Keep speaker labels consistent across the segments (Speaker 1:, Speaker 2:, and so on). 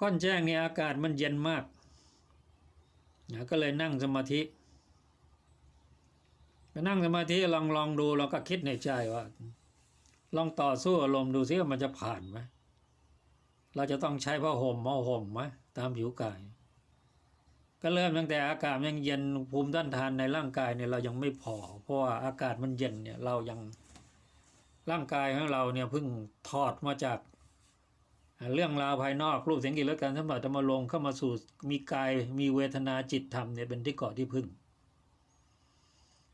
Speaker 1: ก้อนแจ้งนี่อากาศมันเย็นมากนะก็เลยนั่งสมาธิก็นั่งสมาธิลองลองดูเราก็คิดในใจว่า ลองต่อสู้อารมณ์ดูซิว่ามันจะผ่านไหมเราจะต้องใช้ผ้าห่มม้อห่มไหมตามผิวกาย ก็เริ่มตั้งแต่อากาศยังเย็นภูมิต้านทานในร่างกายเนี่ยเรายังไม่พอ เพราะว่าอากาศมันเย็นเนี่ยเรายังร่างกายของเราเนี่ยเพิ่งถอดมาจาก เรื่องราวภายนอกรูปเสียงกลิ่นรสการสัมผัสธรรมลงเข้ามาสู่มีกายมีเวทนาจิตธรรมเนี่ยเป็นที่เกาะที่พึ่ง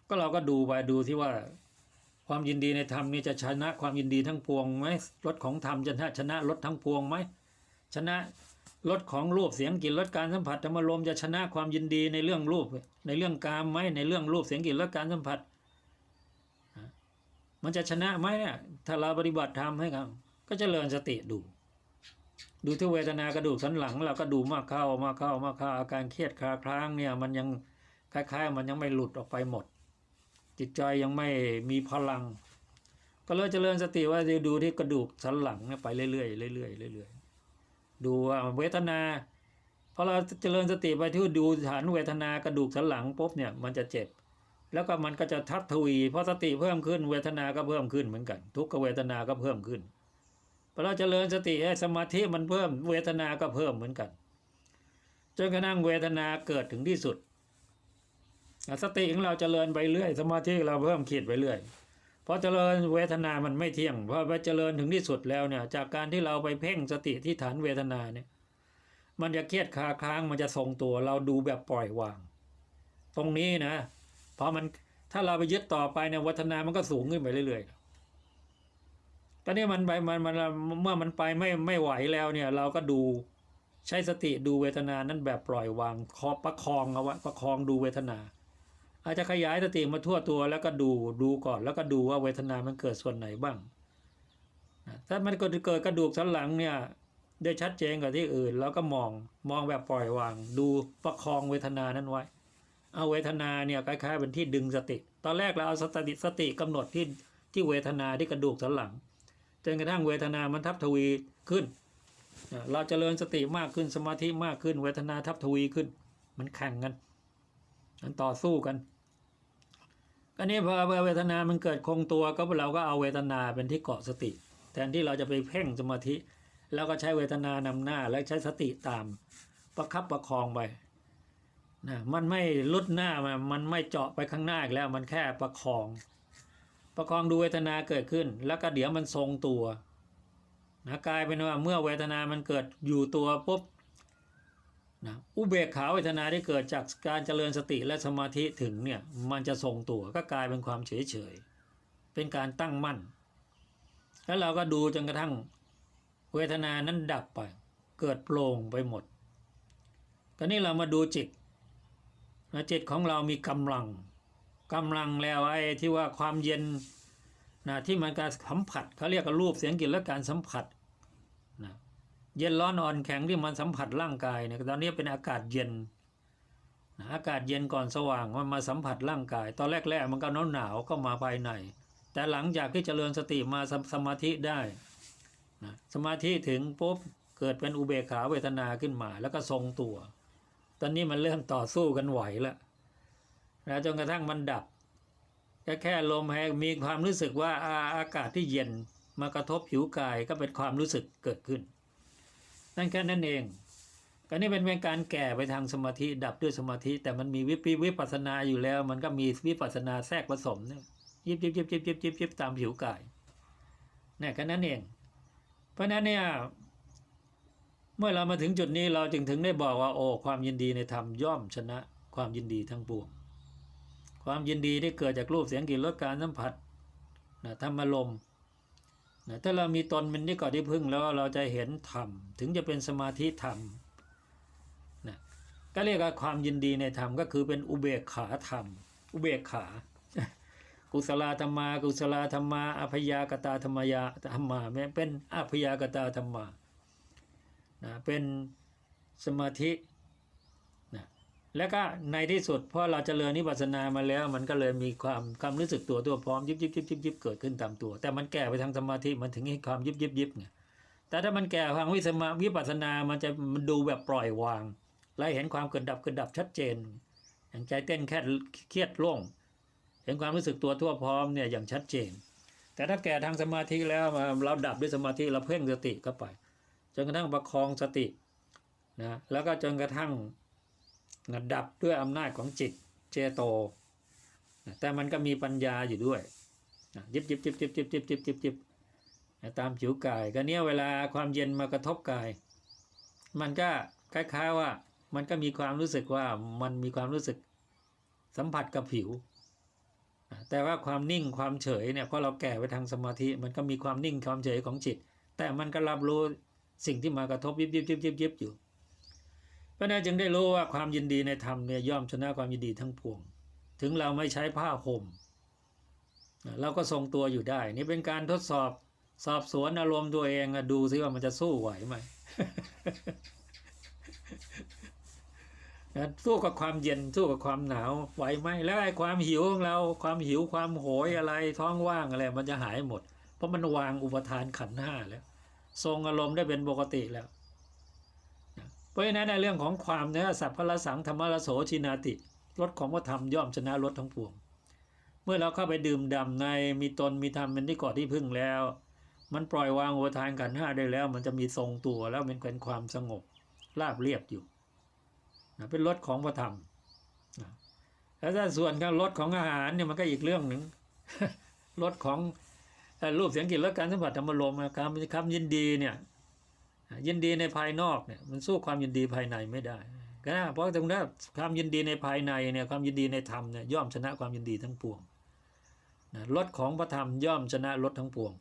Speaker 1: ก็เราก็ดูไปดูที่ว่า ความยินดีในธรรมนี่จะชนะความยินดีทั้งปวงไหมรถของธรรมจะชนะรถทั้งปวงไหมชนะรถของรูปเสียงกลิ่นรสการสัมผัสธรรมลมจะชนะความยินดีในเรื่องรูป ในเรื่องกามไหมในเรื่องรูปเสียงกลิ่นรสการสัมผัส มันจะชนะไหมเนี่ยถ้าเราปฏิบัติธรรมให้ครับก็จเจริญสติดู ดูที่เวทนากระดูกสันหลังเราก็ดูมากเข้ามากเข้ามากเข้าอาการเครียดคลาคล้างเนี่ยมันยังคล้ายๆ มันยังไม่หลุดออกไปหมด จิตใจยังไม่มีพลัง ก็เลยเจริญสติว่าจะดูที่กระดูกสันหลังเนี่ยไปเรื่อยๆเรื่อยๆเรื่อยๆดูว่าเวทนาพอเราเจริญสติไปที่ดูฐานเวทนากระดูกสันหลังปุ๊บเนี่ยมันจะเจ็บ แล้วก็มันก็จะทับทวีเพราะสติเพิ่มขึ้นเวทนาก็เพิ่มขึ้นเหมือนกัน ทุกขเวทนาก็เพิ่มขึ้น พอเราจเจริญสติให้สมาธิมันเพิ่มเวทนาก็เพิ่มเหมือนกันจนกระทั่งเวทนาเกิดถึงที่สุด สติของเราจเจริญไปเรื่อย สมาธิเราเพิ่มขีดไปเรื่อยพอเจริญเวทนามันไม่เที่ยงพอไปเจริญถึงที่สุดแล้วเนี่ย จากการที่เราไปเพ่งสติที่ฐานเวทนาเนี่ย มันจะเครียดคาค้างมันจะทรงตัว เราดูแบบปล่อยวาง ตรงนี้นะเพราะมันถ้าเราไปยึดต่อไปเนี่ยวัฒนามันก็สูงขึ้นไปเรื่อยๆ ตอนนี้มันไปมันมันเมื่อมันไปไม่ไม่ไหวแล้วเนี่ย เราก็ดูใช้สติดูเวทนานั้นแบบปล่อยวางคอประคองเอาไว้ประคองดูเวทนา อาจจะขยายสติมาทั่วตัวแล้วก็ดูดูก่อนแล้วก็ดูว่าเวทนามันเกิดส่วนไหนบ้างถ้ามันเกิดเกิดกระดูกสันหลังเนี่ยได้ชัดเจนกว่าที่อื่น แล้วก็มองมองแบบปล่อยวาง ดูประคองเวทนานั้นไว้ เอาเวทนาเนี่ยคล้ายๆเป็นที่ดึงสติ ตอนแรกเราเอาสติสติกำหนดที่ที่เวทนาที่กระดูกสันหลัง จนกระทั่งเวทนามันทับทวีขึ้น เราจเจริญสติมากขึ้นสมาธิมากขึ้น เวทนาทับทวีขึ้น มันแข่งกันมันต่อสู้กันก็นี้พอเวทนามันเกิดคงตัวก็เราก็เอาเวทนาเป็นที่เกาะสติ แทนที่เราจะไปเพ่งสมาธิ แล้วก็ใช้เวทนานำหน้าแล้วใช้สติตามประคับประคองไปนะมันไม่ลุดหน้ามันไม่เจาะไปข้างหน้าอีกแล้วมันแค่ประคอง ประคองดูเวทนาเกิดขึ้น แล้วก็เดี๋ยวมันทรงตัวนะกลายเป็นว่าเมื่อเวทนามันเกิดอยู่ตัวปุ๊บนะอุเบกขาเวทนาที่เกิดจากการเจริญสติและสมาธิถึงเนี่ยมันจะทรงตัวก็กลายเป็นความเฉยเฉยเป็นการตั้งมั่น แล้วเราก็ดูจนกระทั่งเวทนานั้นดับไป เกิดโปร่งไปหมดก็นี่เรามาดูจิตนะจิตของเรามีกำลัง กำลังแล้วไอ้ที่ว่าความเย็นนะที่มันการสัมผัสเขาเรียกรูปเสียงกลิ่นและการสัมผัสนะเย็นร้อนอ่อนแข็งที่มันสัมผัสร่างกายเนี่ยตอนนี้เป็นอากาศเย็นนะอากาศเย็นก่อนสว่างมันมาสัมผัสร่างกาย ตอนแรกๆมันก็หนาวหนาวก็มาภายใน แต่หลังจากที่เจริญสติมาสสมาธิได้นะสมาธิถึงปุ๊บเกิดเป็นอุเบกขาเวทนาขึ้นมา แล้วก็ทรงตัว ตอนนี้มันเริ่มต่อสู้กันไหวแล้ว นะจนกระทั่งมันดับแค่แค่ลมหายมีความรู้สึกว่าอาอากาศที่เย็นมากระทบผิวกายก็เป็นความรู้สึกเกิดขึ้น นั่นแค่นั้นเองก็นี่เป็นการแก่ไปทางสมาธิดับด้วยสมาธิ แต่มันมีวิปวิปัสนาอยู่แล้ว มันก็มีวิปัสสนาแทรกผสมเนี่ยยิบยิบยิบยิบยิบยิบยิบตามผิวกายเนี่ยแค่นั้นเอง เพราะนั้นเนี่ยเมื่อเรามาถึงจุดนี้เราจึงถึงได้บอกว่าโอ้ความยินดีในธรรมย่อมชนะความยินดีทั้งปวง ความยินดีที่เกิดจากรูปเสียงกลิ่นรสการสัมผัสนะธรรมลมนะถ้าเรามีตนเป็นที่ก่อที่พึ่งแล้วเราจะเห็นธรรมถึงจะเป็นสมาธิธรรมนะก็เรียกว่าความยินดีในธรรมก็คือเป็นอุเบกขาธรรม อุเบกขา กุศลธรรมา กุศลธรรมาอภยากตาธรรมยาธรรมาแม้เป็นอภยากตาธรรมานะเป็นสมาธิ แล้วก็ในที่สุดพอเราจเจริญนิพพานามาแล้ว มันก็เลยมีความความรู้สึกตัวตัวพร้อมยิบยิบยิบยิบยิบเกิดขึ้นตามตัว แต่มันแก่ไปทางสมาธิมันถึงให้ความยิบยิบยิบไงแต่ถ้ามันแก่ทางวิสมาวิปัสสนามันจะมันดูแบบปล่อยวางและเห็นความเกิดดับเกิดดับชัดเจนอย่างใจเต้นแค่เครียดโล่งเห็นความรู้สึกตัวทั่วพร้อมเนี่ยอย่างชัดเจน แต่ถ้าแก่ทางสมาธิแล้วมาเราดับด้วยสมาธิเราเพ่งสติเข้าไป จนกระทั่งประคองสตินะแล้วก็จนกระทั่ง นะดับด้วยอำนาจของจิตเจโตนะแต่มันก็มีปัญญาอยู่ด้วยนะยิบยิบยิบยิบยิบยิบยิบยิบยิบนะตามผิวกายก็เนี้ยเวลาความเย็นมากระทบกาย มันก็คล้ายๆว่ามันก็มีความรู้สึกว่ามันมีความรู้สึกสัมผัสกับผิว แต่ว่าความนิ่งความเฉยเนี่ยเพราะเราแก่ไปทางสมาธิ มันก็มีความนิ่งความเฉยของจิต แต่มันก็รับรู้สิ่งที่มากระทบยิบยิบยิบยิบยิบอยู่ พราะนั้นจึงได้รู้ว่าความยินดีในธรรมเนี่ยย่อมชนะความยินดีทั้งปวง ถึงเราไม่ใช้ผ้าห่มเราก็ทรงตัวอยู่ได้ นี่เป็นการทดสอบสอบสวนอารมณ์ตัวเองดูซิว่ามันจะสู้ไหวไหมนะสู้กับความเย็นสู้กับความหนาวไหวไหมแล้วไอ้ความหิวของเราความหิวความโหยอะไรท้องว่างอะไรมันจะหายหมด เพราะมันวางอุปทานขันห้าแล้ว ทรงอารมณ์ได้เป็นปกติแล้ว เพราะฉะนั้นในเรื่องของความเนี่ยสัพพละสังธรรมละโสชินาติรสของพระธรรมย่อมชนะรสทั้งปวง เมื่อเราเข้าไปดื่มด่ำในมีตนมีธรรมเป็นที่ก่อที่พึ่งแล้ว มันปล่อยวางอุปทานขันห้าได้แล้ว มันจะมีทรงตัวแล้วมันเป็นความสงบราบเรียบอยู่นะเป็นรสของพระธรรมแล้วถ้าส่วนการรสของอาหารเนี่ยมันก็อีกเรื่องหนึ่งรสของรูปเสียงกลิ่นรสการสัมผัสธรรมลมการคำยินดีเนี่ย ยินดีในภายนอกเนี่ยมันสู้ความยินดีภายในไม่ได้ก็นะเพราะตรงนั้นความยินดีในภายในเนี่ยความยินดีในธรรมเนี่ยย่อมชนะความยินดีทั้งปวงนะรสของพระธรรมย่อมชนะรสทั้งปวง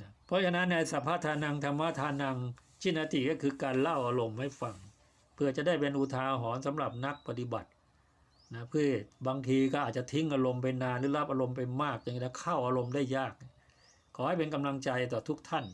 Speaker 1: นะเพราะฉะนั้นในสัพพะทานังธรรมะทานังชินติก็คือการเล่าอารมณ์ให้ฟัง เพื่อจะได้เป็นอุทาหรณ์สำหรับนักปฏิบัตินะเพื่อบางทีก็อาจจะทิ้งอารมณ์ไปนานหรือรับอารมณ์ไปมากจนกระทั่งเข้าอารมณ์ได้ยาก ขอให้เป็นกำลังใจต่อทุกท่าน